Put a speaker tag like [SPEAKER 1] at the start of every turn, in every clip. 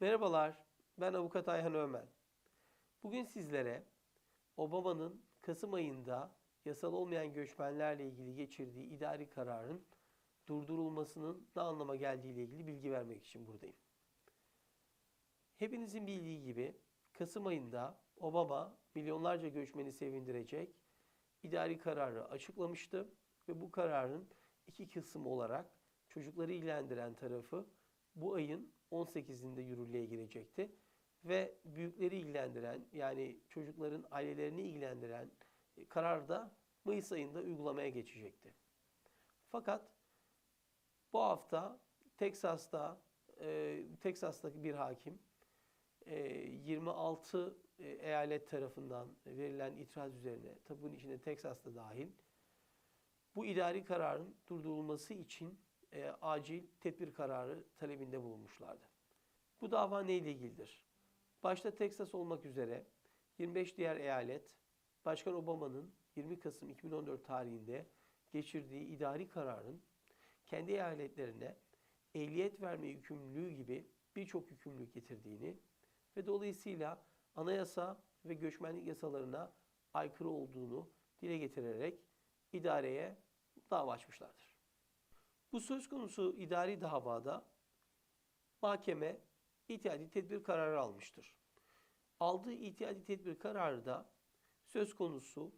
[SPEAKER 1] Merhabalar, ben avukat Ayhan Ömen. Bugün sizlere Obama'nın Kasım ayında yasal olmayan göçmenlerle ilgili geçirdiği idari kararın durdurulmasının ne anlama geldiği ile ilgili bilgi vermek için buradayım. Hepinizin bildiği gibi Kasım ayında Obama milyonlarca göçmeni sevindirecek idari kararı açıklamıştı ve bu kararın iki kısım olarak çocukları ilgilendiren tarafı bu ayın 18'inde yürürlüğe girecekti ve büyükleri ilgilendiren yani çocukların ailelerini ilgilendiren e, karar da Mayıs ayında uygulamaya geçecekti. Fakat bu hafta Teksas'ta e, Teksas'taki bir hakim e, 26 e, eyalet tarafından verilen itiraz üzerine, tabi bunun içinde Teksas'ta dahil, bu idari kararın durdurulması için e, acil tedbir kararı talebinde bulunmuşlardı. Bu dava neyle ilgilidir? Başta Teksas olmak üzere 25 diğer eyalet, Başkan Obama'nın 20 Kasım 2014 tarihinde geçirdiği idari kararın kendi eyaletlerine ehliyet verme yükümlülüğü gibi birçok yükümlülük getirdiğini ve dolayısıyla anayasa ve göçmenlik yasalarına aykırı olduğunu dile getirerek idareye dava açmışlardır. Bu söz konusu idari davada mahkeme ihtiyati tedbir kararı almıştır. Aldığı ihtiyati tedbir kararı da söz konusu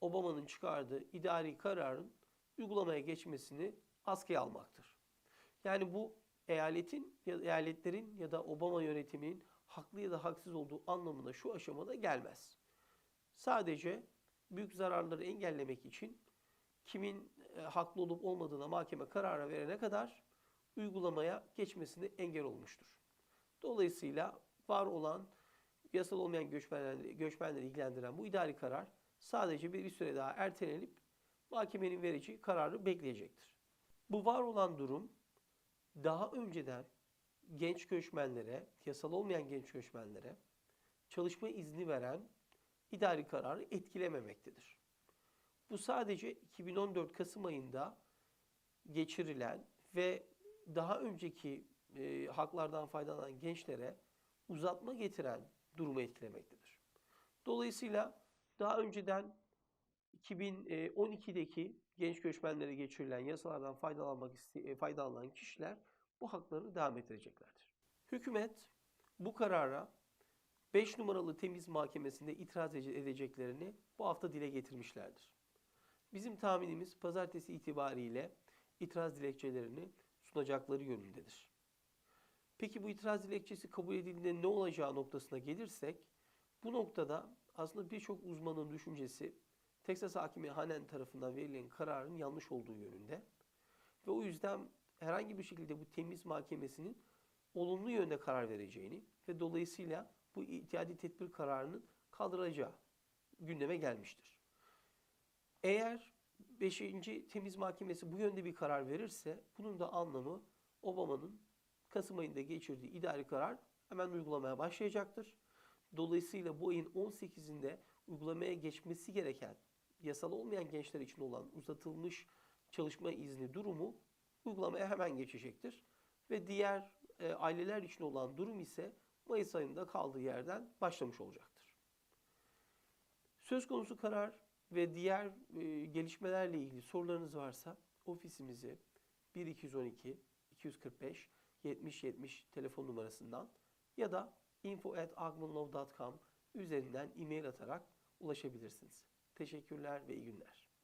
[SPEAKER 1] Obama'nın çıkardığı idari kararın uygulamaya geçmesini askıya almaktır. Yani bu eyaletin ya eyaletlerin ya da Obama yönetiminin haklı ya da haksız olduğu anlamına şu aşamada gelmez. Sadece büyük zararları engellemek için kimin e, haklı olup olmadığına mahkeme karara verene kadar uygulamaya geçmesine engel olmuştur. Dolayısıyla var olan yasal olmayan göçmenleri, göçmenleri ilgilendiren bu idari karar sadece bir, bir süre daha ertelenip mahkemenin verici kararı bekleyecektir. Bu var olan durum daha önceden genç göçmenlere, yasal olmayan genç göçmenlere çalışma izni veren idari kararı etkilememektedir. Bu sadece 2014 Kasım ayında geçirilen ve daha önceki e, haklardan faydalanan gençlere uzatma getiren durumu etkilemektedir. Dolayısıyla daha önceden 2012'deki genç göçmenlere geçirilen yasalardan faydalanmak e, faydalanan kişiler bu haklarını devam ettireceklerdir. Hükümet bu karara 5 numaralı temiz mahkemesinde itiraz ede- edeceklerini bu hafta dile getirmişlerdir. Bizim tahminimiz pazartesi itibariyle itiraz dilekçelerini sunacakları yönündedir. Peki bu itiraz dilekçesi kabul edildiğinde ne olacağı noktasına gelirsek, bu noktada aslında birçok uzmanın düşüncesi Teksas Hakimi Hanen tarafından verilen kararın yanlış olduğu yönünde. Ve o yüzden herhangi bir şekilde bu temiz mahkemesinin olumlu yönde karar vereceğini ve dolayısıyla bu ihtiyadi tedbir kararının kaldıracağı gündeme gelmiştir. Eğer 5. Temiz Mahkemesi bu yönde bir karar verirse bunun da anlamı Obama'nın Kasım ayında geçirdiği idari karar hemen uygulamaya başlayacaktır. Dolayısıyla bu ayın 18'inde uygulamaya geçmesi gereken yasal olmayan gençler için olan uzatılmış çalışma izni durumu uygulamaya hemen geçecektir. Ve diğer e, aileler için olan durum ise Mayıs ayında kaldığı yerden başlamış olacaktır. Söz konusu karar ve diğer e, gelişmelerle ilgili sorularınız varsa ofisimizi 1212 245 70 70 telefon numarasından ya da info@agmanlove.com üzerinden e-mail atarak ulaşabilirsiniz. Teşekkürler ve iyi günler.